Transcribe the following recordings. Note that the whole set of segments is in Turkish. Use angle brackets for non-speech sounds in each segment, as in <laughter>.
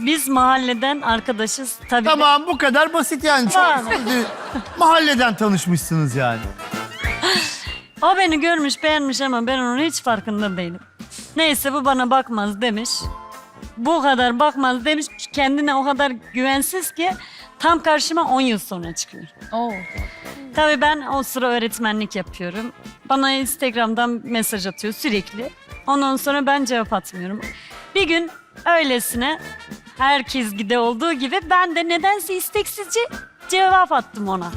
Biz mahalleden arkadaşız. Tabii Tamam bu kadar basit yani. Tamam. Çok mahalleden tanışmışsınız yani. O beni görmüş beğenmiş ama ben onun hiç farkında değilim. Neyse bu bana bakmaz demiş. Bu kadar bakmaz demiş. Kendine o kadar güvensiz ki tam karşıma 10 yıl sonra çıkıyor. Oo. Tabii ben o sıra öğretmenlik yapıyorum. Bana Instagram'dan mesaj atıyor sürekli. Ondan sonra ben cevap atmıyorum. Bir gün öylesine herkes gide olduğu gibi ben de nedense isteksizce cevap attım ona.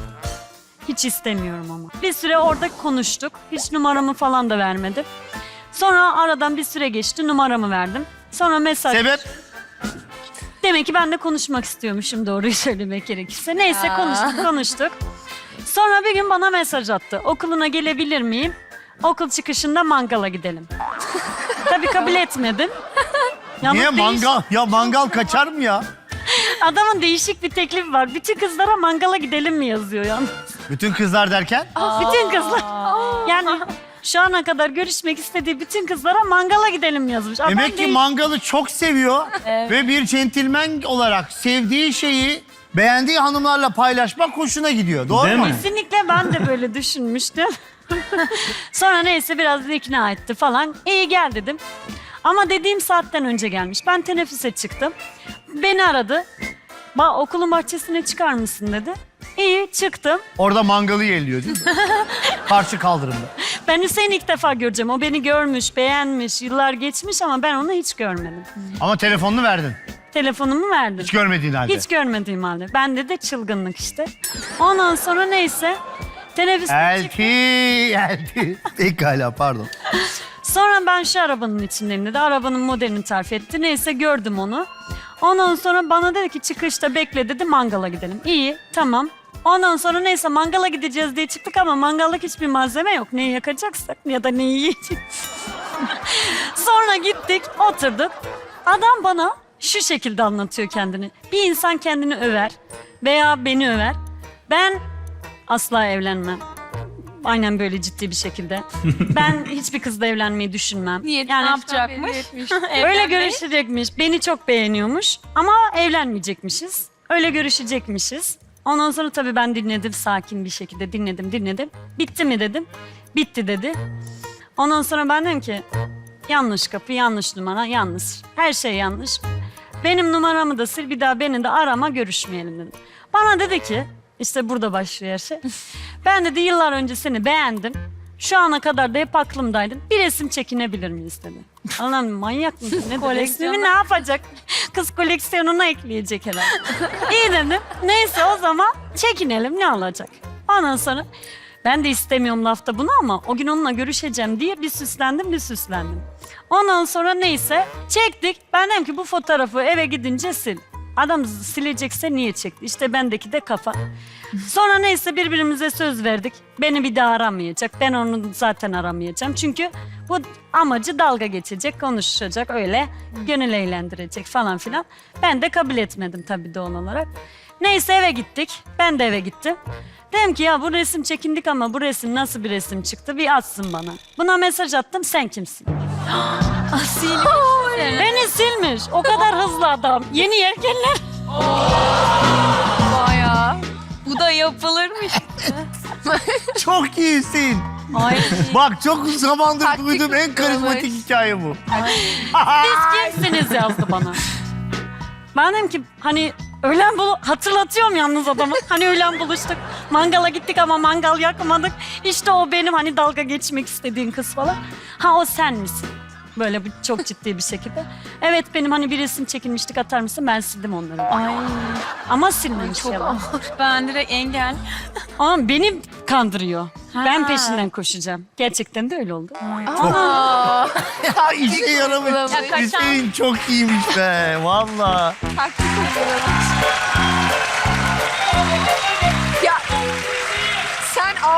Hiç istemiyorum ama. Bir süre orada konuştuk. Hiç numaramı falan da vermedim. Sonra aradan bir süre geçti numaramı verdim. Sonra mesaj... Sebep? Demek ki ben de konuşmak istiyormuşum doğruyu <laughs> söylemek gerekirse. Neyse Aa. konuştuk konuştuk. Sonra bir gün bana mesaj attı. Okuluna gelebilir miyim? Okul çıkışında mangala gidelim. <laughs> Tabii kabul etmedim. Yalnız Niye değiş- mangal? Ya mangal kaçar mı ya? Adamın değişik bir teklifi var. Bütün kızlara mangala gidelim mi yazıyor yalnız. Bütün kızlar derken? Bütün kızlar. Yani şu ana kadar görüşmek istediği bütün kızlara mangala gidelim yazmış. Demek ki de- mangalı çok seviyor Evet. ve bir centilmen olarak sevdiği şeyi beğendiği hanımlarla paylaşmak hoşuna gidiyor. Doğru Değil mu? mi? Kesinlikle ben de böyle düşünmüştüm. <laughs> Sonra neyse biraz da ikna etti falan. İyi gel dedim. Ama dediğim saatten önce gelmiş. Ben teneffüse çıktım. Beni aradı. Ba okulun bahçesine çıkar mısın dedi. İyi çıktım. Orada mangalı yelliyor değil mi? <laughs> Karşı kaldırımda. Ben Hüseyin'i ilk defa göreceğim. O beni görmüş, beğenmiş, yıllar geçmiş ama ben onu hiç görmedim. Ama telefonunu verdin. Telefonumu verdim. Hiç görmediğin halde. Hiç görmediğim halde. Bende de çılgınlık işte. Ondan sonra neyse teneffüste Elti, elti. Pekala pardon. <laughs> Sonra ben şu arabanın içindeyim dedi. Arabanın modelini tarif etti. Neyse gördüm onu. Ondan sonra bana dedi ki çıkışta bekle dedi mangala gidelim. İyi tamam. Ondan sonra neyse mangala gideceğiz diye çıktık ama mangallık hiçbir malzeme yok. Neyi yakacaksak ya da neyi yiyeceğiz. <laughs> sonra gittik oturduk. Adam bana şu şekilde anlatıyor kendini. Bir insan kendini över veya beni över. Ben asla evlenmem. Aynen böyle ciddi bir şekilde. <laughs> Ben hiçbir kızla evlenmeyi düşünmem. Niye? Yani ne yapacakmış? <laughs> Öyle görüşecekmiş. Beni çok beğeniyormuş ama evlenmeyecekmişiz. Öyle görüşecekmişiz. Ondan sonra tabii ben dinledim sakin bir şekilde dinledim dinledim. Bitti mi dedim. Bitti dedi. Ondan sonra ben dedim ki yanlış kapı yanlış numara yanlış. Her şey yanlış. Benim numaramı da sil bir daha beni de arama görüşmeyelim dedim. Bana dedi ki işte burada başlıyor her şey. Ben dedi yıllar önce seni beğendim. Şu ana kadar da hep aklımdaydın. Bir resim çekinebilir miyiz dedi. Allah'ım manyak mısın? Ne Koleksiyonu. Ne yapacak? Kız koleksiyonuna ekleyecek herhalde. İyi dedim. Neyse o zaman çekinelim ne olacak? Ondan sonra ben de istemiyorum lafta bunu ama o gün onunla görüşeceğim diye bir süslendim bir süslendim. Ondan sonra neyse çektik. Ben dedim ki bu fotoğrafı eve gidince sil. Adam silecekse niye çekti? İşte bendeki de kafa. Sonra neyse birbirimize söz verdik. Beni bir daha aramayacak. Ben onu zaten aramayacağım. Çünkü bu amacı dalga geçecek, konuşacak öyle. Gönül eğlendirecek falan filan. Ben de kabul etmedim tabii doğal olarak. Neyse eve gittik. Ben de eve gittim. Dedim ki ya bu resim çekindik ama bu resim nasıl bir resim çıktı bir atsın bana. Buna mesaj attım sen kimsin? <gasps> Asil. <gasps> Beni silmiş. O kadar hızlı adam. Yeni yelkenler. Baya. Bu da yapılırmış. <laughs> Çok iyisin. Ay. Bak çok zamandır Taktik duyduğum en karizmatik tutturmuş. hikaye bu. <laughs> Siz kimsiniz yazdı bana. Ben dedim ki hani öğlen bulu hatırlatıyorum yalnız adamı. Hani öğlen buluştuk. Mangala gittik ama mangal yakmadık. İşte o benim hani dalga geçmek istediğin kız falan. Ha o sen misin? Böyle bir çok ciddi bir şekilde. Evet benim hani bir resim çekilmiştik atar mısın? Ben sildim onları. Ay. Ama silmemiş Çok yalan. ağır. Ben direkt engel. Ama beni kandırıyor. Ben Ha. peşinden koşacağım. Gerçekten de öyle oldu. Aa. Ya işe yaramış. Ya kaçan- Hüseyin çok iyiymiş be. Valla. Taktik uygulamış.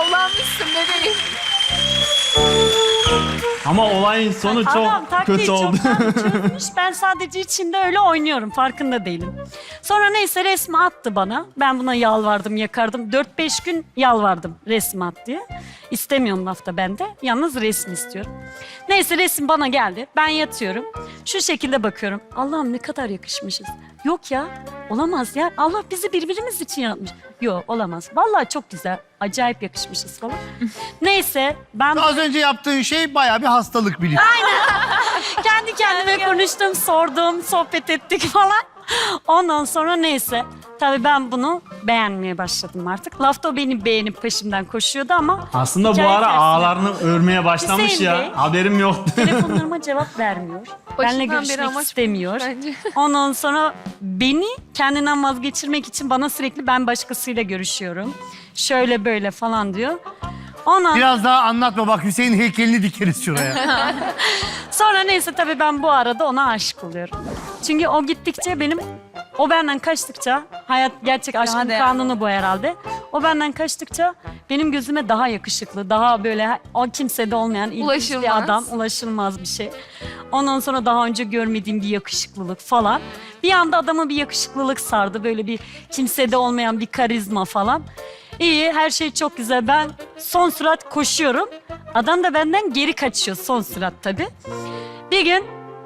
Avlanmışsın bebeğim. Ama olayın sonu çok taktiği kötü oldu. çoktan <laughs> çözmüş. Ben sadece içinde öyle oynuyorum. Farkında değilim. Sonra neyse resmi attı bana. Ben buna yalvardım, yakardım. 4-5 gün yalvardım resmi at diye. İstemiyorum lafta ben de. Yalnız resmi istiyorum. Neyse resim bana geldi. Ben yatıyorum. Şu şekilde bakıyorum. Allah'ım ne kadar yakışmışız. Yok ya olamaz ya. Allah bizi birbirimiz için yaratmış. Yok olamaz. Vallahi çok güzel. Acayip yakışmışız falan. <laughs> Neyse ben Az önce yaptığın şey bayağı bir hastalık bilir. <laughs> kendi kendime konuştum, sordum, sohbet ettik falan. Ondan sonra neyse. Tabii ben bunu beğenmeye başladım artık. Lafta o beni beğenip peşimden koşuyordu ama... Aslında bu hikaye ara tersine. ağlarını örmeye başlamış Hüseyin ya. Bey. Haberim yoktu. <laughs> <laughs> Telefonlarıma cevap vermiyor. Benle beri görüşmek amaç istemiyor. bence. <laughs> Ondan sonra beni kendinden vazgeçirmek için bana sürekli ben başkasıyla görüşüyorum. Şöyle böyle falan diyor. Ondan Biraz daha anlatma bak Hüseyin heykelini dikeriz şuraya. Sonra neyse tabii ben bu arada ona aşık oluyorum. Çünkü o gittikçe benim, o benden kaçtıkça, hayat gerçek aşkın değerli. kanunu bu herhalde. O benden kaçtıkça benim gözüme daha yakışıklı, daha böyle o kimsede olmayan ilginç Ulaşılmaz. bir adam, ulaşılmaz bir şey. Ondan sonra daha önce görmediğim bir yakışıklılık falan. Bir anda adama bir yakışıklılık sardı, böyle bir kimsede olmayan bir karizma falan. İyi, her şey çok güzel. Ben son sürat koşuyorum. Adam da benden geri kaçıyor son sürat tabii. Bir gün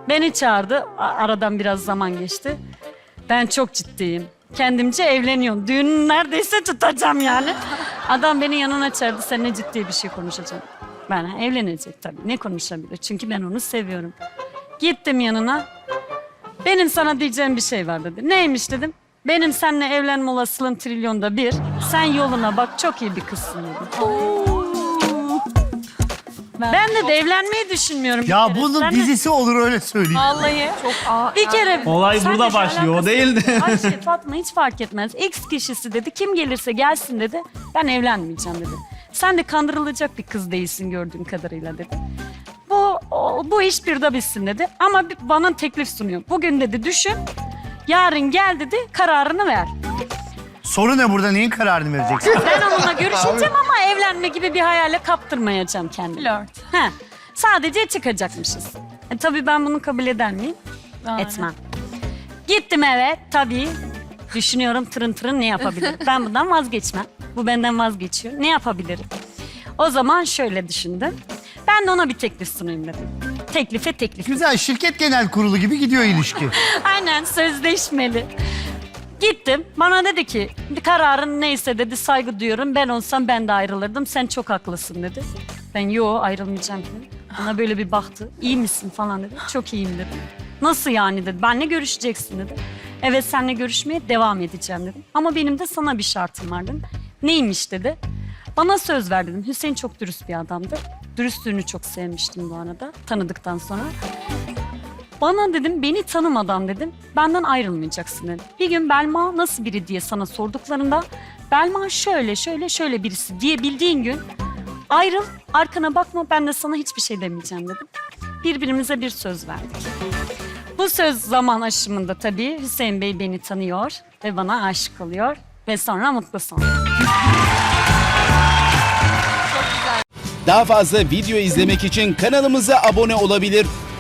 beni çağırdı. A- Aradan biraz zaman geçti. Ben çok ciddiyim. Kendimce evleniyorum. Düğünü neredeyse tutacağım yani. Adam beni yanına çağırdı. Seninle ciddi bir şey konuşacağım. Ben evlenecek tabii. Ne konuşabilir? Çünkü ben onu seviyorum. Gittim yanına. Benim sana diyeceğim bir şey var dedi. Neymiş dedim. Benim seninle evlenme olasılığım trilyonda bir. Sen yoluna bak çok iyi bir kızsın dedi. Ben de, de evlenmeyi düşünmüyorum. bir ya kere. bunun Sen de- dizisi olur öyle söyleyeyim. Vallahi. Çok ağır. bir kere. Olay Sen burada de başlıyor, o alakası değildi. yok. Ayşe Fatma hiç fark etmez. X kişisi dedi. Kim gelirse gelsin dedi. Ben evlenmeyeceğim dedi. Sen de kandırılacak bir kız değilsin gördüğüm kadarıyla dedi. Bu o- bu iş bir de bitsin dedi. Ama bir- bana teklif sunuyor. Bugün dedi düşün. Yarın gel dedi. Kararını ver. Soru ne burada neyin kararını vereceksin? <laughs> Ben onunla görüşeceğim ama evlenme gibi bir hayale kaptırmayacağım kendimi. Flört. He. Sadece çıkacakmışız. E, tabii ben bunu kabul eder miyim? Aynen. Etmem. Gittim eve tabii. Düşünüyorum tırın tırın ne yapabilirim? <laughs> ben bundan vazgeçmem. Bu benden vazgeçiyor. Ne yapabilirim? O zaman şöyle düşündüm. Ben de ona bir teklif sunayım dedim. Teklife teklif. Güzel şirket genel kurulu gibi gidiyor ilişki. <laughs> Aynen sözleşmeli. Gittim bana dedi ki kararın neyse dedi saygı duyuyorum. Ben olsam ben de ayrılırdım sen çok haklısın dedi. Ben yo ayrılmayacağım ki. Bana böyle bir baktı. İyi misin falan dedi. Çok iyiyim dedim. Nasıl yani dedi. Benle görüşeceksin dedi. Evet seninle görüşmeye devam edeceğim dedim. Ama benim de sana bir şartım var dedim. Neymiş dedi. Bana söz ver dedim. Hüseyin çok dürüst bir adamdı. Dürüstlüğünü çok sevmiştim bu arada tanıdıktan sonra. Bana dedim beni tanımadan dedim benden ayrılmayacaksın dedim. Bir gün Belma nasıl biri diye sana sorduklarında Belma şöyle şöyle şöyle birisi diye bildiğin gün ayrıl arkana bakma ben de sana hiçbir şey demeyeceğim dedim. Birbirimize bir söz verdik. Bu söz zaman aşımında tabii Hüseyin Bey beni tanıyor ve bana aşık oluyor ve sonra mutlu son. Daha fazla video izlemek için kanalımıza abone olabilir.